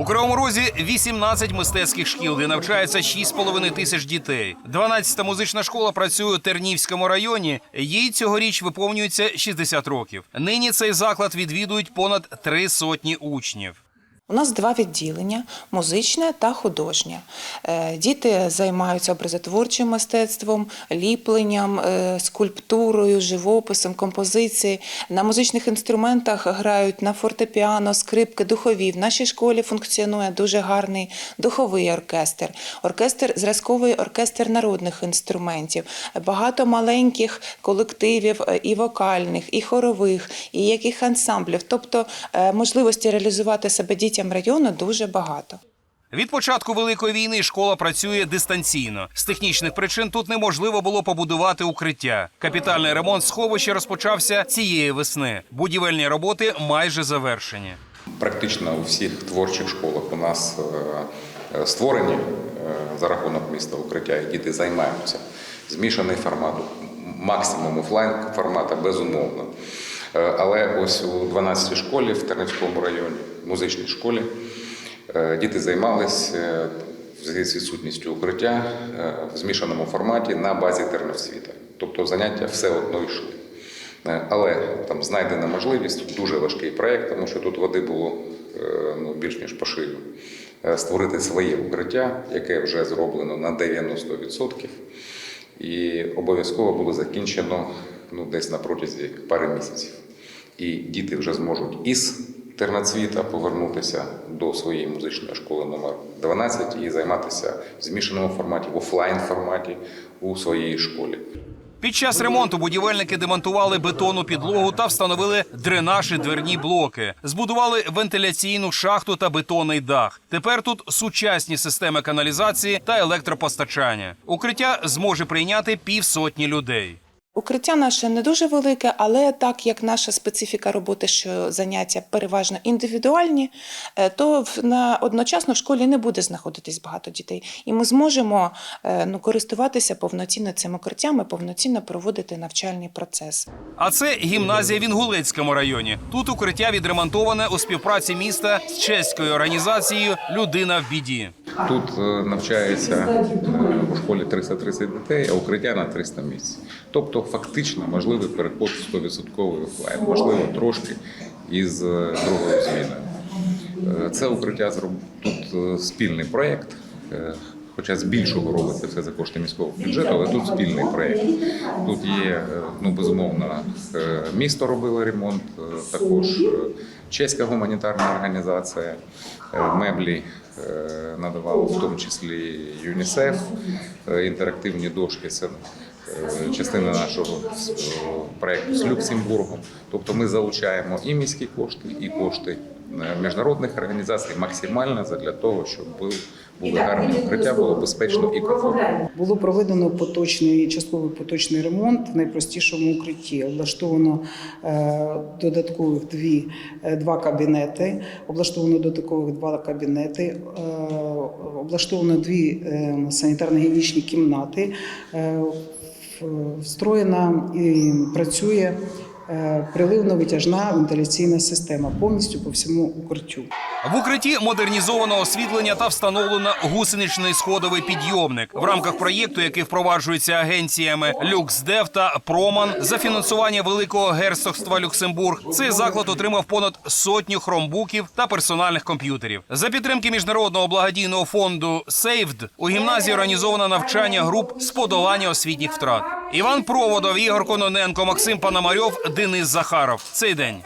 У Кривому Розі 18 мистецьких шкіл, де навчається 6,5 тисяч дітей. 12-та музична школа працює у Тернівському районі. Їй цьогоріч виповнюється 60 років. Нині цей заклад відвідують понад три сотні учнів. У нас два відділення музичне та художнє. Е, Діти займаються образотворчим мистецтвом, ліпленням, е, скульптурою, живописом, композицією. На музичних інструментах грають на фортепіано, скрипки, духові. В нашій школі функціонує дуже гарний духовий оркестр, оркестр зразковий оркестр народних інструментів, багато маленьких колективів е, і вокальних, і хорових, і яких ансамблів. Тобто можливості реалізувати себе дітям району дуже багато. Від початку великої війни школа працює дистанційно. З технічних причин тут неможливо було побудувати укриття. Капітальний ремонт сховища розпочався цієї весни. Будівельні роботи майже завершені. Практично у всіх творчих школах у нас е, е, створені е, за рахунок міста укриття, і діти займаються. Змішаний формат, максимум офлайн формата, безумовно. Е, Але ось у 12 школі в Тернівському районі, музичній школі, е, діти займались е, з відсутністю укриття в змішаному форматі на базі Терновсвіта. Тобто заняття все одно йшли. Але там знайдена можливість, дуже важкий проєкт, тому що тут води було ну, більш ніж по шию. Створити своє укриття, яке вже зроблено на 90%, і обов'язково було закінчено ну, десь на протязі пари місяців. І діти вже зможуть із Тернацвіта повернутися до своєї музичної школи номер 12 і займатися в змішаному форматі, в офлайн форматі у своїй школі. Під час ремонту будівельники демонтували бетонну підлогу та встановили дренаж і дверні блоки. Збудували вентиляційну шахту та бетонний дах. Тепер тут сучасні системи каналізації та електропостачання. Укриття зможе прийняти півсотні людей. Укриття наше не дуже велике, але так як наша специфіка роботи, що заняття переважно індивідуальні, е, то на одночасно в школі не буде знаходитись багато дітей, і ми зможемо е, ну, користуватися повноцінно цим укриттям повноцінно проводити навчальний процес. А це гімназія в Інгулецькому районі. Тут укриття відремонтоване у співпраці міста з чеською організацією Людина в біді. Тут е, навчається е, у школі 330 дітей, а укриття на 300 місць. Тобто, фактично можливий переход 100% офлайн, можливо, трошки із е, другою зміною. Це укриття тут спільний проєкт. Хоча з більшого робиться все за кошти міського бюджету, але тут спільний проєкт. Тут є, ну безумовно, місто робило ремонт, також чеська гуманітарна організація, меблі е, надавала, в тому числі ЮНІСЕФ, е, інтерактивні дошки. Це е, частина нашого проекту з Люксембургом. Тобто ми залучаємо і міські кошти, і кошти міжнародних організацій максимально для того, щоб був- були гарні укриття, було безпечно і комфортно. Було проведено поточний частковий поточний ремонт в найпростішому укритті. Облаштовано е, додаткових дві, е, два кабінети, облаштовано додаткових два кабінети, е, облаштовано дві е, санітарно-гігієнічні кімнати. Е, Встроєна і працює е, приливно-витяжна вентиляційна система повністю по всьому укриттю. В укритті модернізовано освітлення та встановлено гусеничний сходовий підйомник в рамках проєкту, який впроваджується агенціями «Люксдев» та Проман за фінансування Великого герцогства Люксембург. Цей заклад отримав понад сотню хромбуків та персональних комп'ютерів. За підтримки міжнародного благодійного фонду «Сейвд» у гімназії організовано навчання груп з подолання освітніх втрат. Іван Проводов, Ігор Кононенко, Максим Панамарьов, Денис Захаров. Цей день.